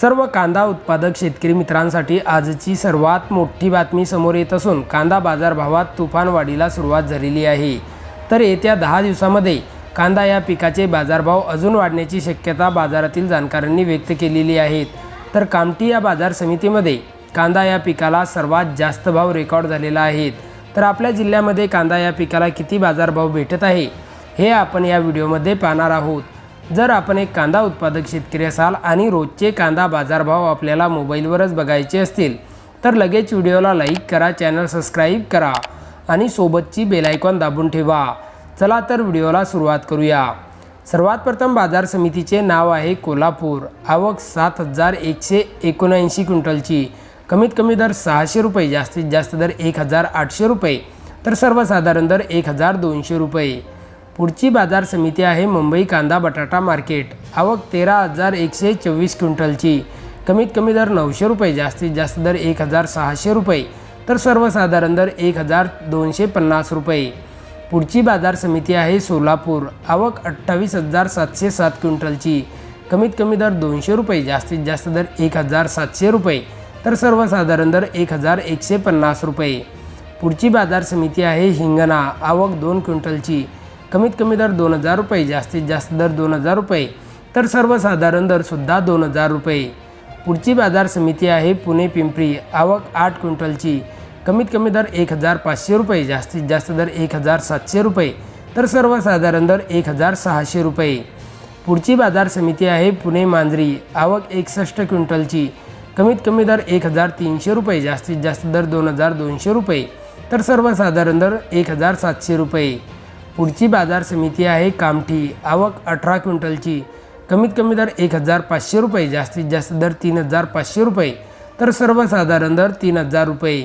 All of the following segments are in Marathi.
सर्व कांदा उत्पादक शेतकरी मित्रांसाठी आजची सर्वात मोठी बातमी समोर येत असून कांदा बाजारभावात तुफान वाढीला सुरुवात झालेली आहे. तर येत्या दहा दिवसामध्ये कांदा या पिकाचे बाजारभाव अजून वाढण्याची शक्यता बाजारातील जाणकारांनी व्यक्त केलेली आहेत तर कामठी या बाजार समितीमध्ये कांदा या पिकाला सर्वात जास्त भाव रेकॉर्ड झालेला आहे. तर आपल्या जिल्ह्यामध्ये कांदा या पिकाला किती बाजारभाव भेटत आहे हे आपण या व्हिडिओमध्ये पाहणार आहोत. जर आपण एक कांदा उत्पादक शेतकरी असाल आणि रोजचे कांदा बाजारभाव आपल्याला मोबाईलवरच बघायचे असतील तर लगेच व्हिडिओला लाईक करा चॅनल सबस्क्राईब करा आणि सोबतची बेलायकॉन दाबून ठेवा. चला तर व्हिडिओला सुरुवात करूया. सर्वात प्रथम बाजार समितीचे नाव आहे कोल्हापूर. आवक सात हजार एकशे एकोणऐंशी क्विंटलची. कमीत कमी दर सहाशे रुपये जास्तीत जास्त दर एक हजार आठशे रुपये तर सर्वसाधारण दर एक हजार दोनशे रुपये. पुढची बाजार समिती आहे मुंबई कांदा बटाटा मार्केट. आवक तेरा हजार एकशे चोवीस क्विंटलची. कमीत कमी दर नऊशे रुपये जास्तीत जास्त दर एक हजार सहाशे रुपये तर सर्वसाधारण दर एक हजार दोनशे पन्नास रुपये. पुढची बाजार समिती आहे सोलापूर. आवक अठ्ठावीस हजार सातशे सात क्विंटलची. कमीत कमी दर दोनशे रुपये जास्तीत जास्त दर एक हजार सातशे रुपये तर सर्वसाधारण दर एक हजार एकशे पन्नास रुपये. पुढची बाजार समिती आहे हिंगणा. आवक दोन क्विंटलची. कमीत कमी दर दोन हजार रुपये जास्तीत जास्त दर दोन हजार रुपये. तर सर्वसाधारण दरसुद्धा दोन हजार रुपये. पुढची बाजार समिती आहे पुणे पिंपरी. आवक आठ क्विंटलची. कमीत कमी दर एक हजार पाचशे रुपये जास्तीत जास्त दर एक हजार सातशे रुपये. तर सर्वसाधारण दर एक हजार सहाशे रुपये. पुढची बाजार समिती आहे पुणे मांजरी. आवक एकसष्ट क्विंटलची. कमीत कमी दर एक हजार तीनशे रुपये जास्तीत जास्त दर दोन हजार दोनशे रुपये. तर सर्वसाधारण दर एक हजार सातशे रुपये. पुढची बाजार समिती आहे कामठी. आवक अठरा क्विंटलची. कमीत कमी दर एक हजार पाचशे रुपये जास्तीत जास्त दर तीन हजार पाचशे रुपये तर सर्वसाधारण दर तीन हजार रुपये.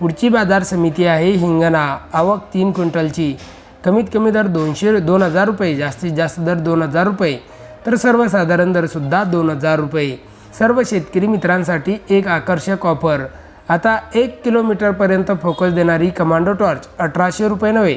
पुढची बाजार समिती आहे हिंगणा. आवक तीन क्विंटलची. कमीत कमी दर दोनशे दोन हजार रुपये जास्तीत जास्त दर दोन हजार रुपये तर सर्वसाधारण दरसुद्धा दोन हजार रुपये. सर्व शेतकरी मित्रांसाठी एक आकर्षक ऑफर. आता एक किलोमीटरपर्यंत फोकस देणारी कमांडो टॉर्च अठराशे रुपये नव्हे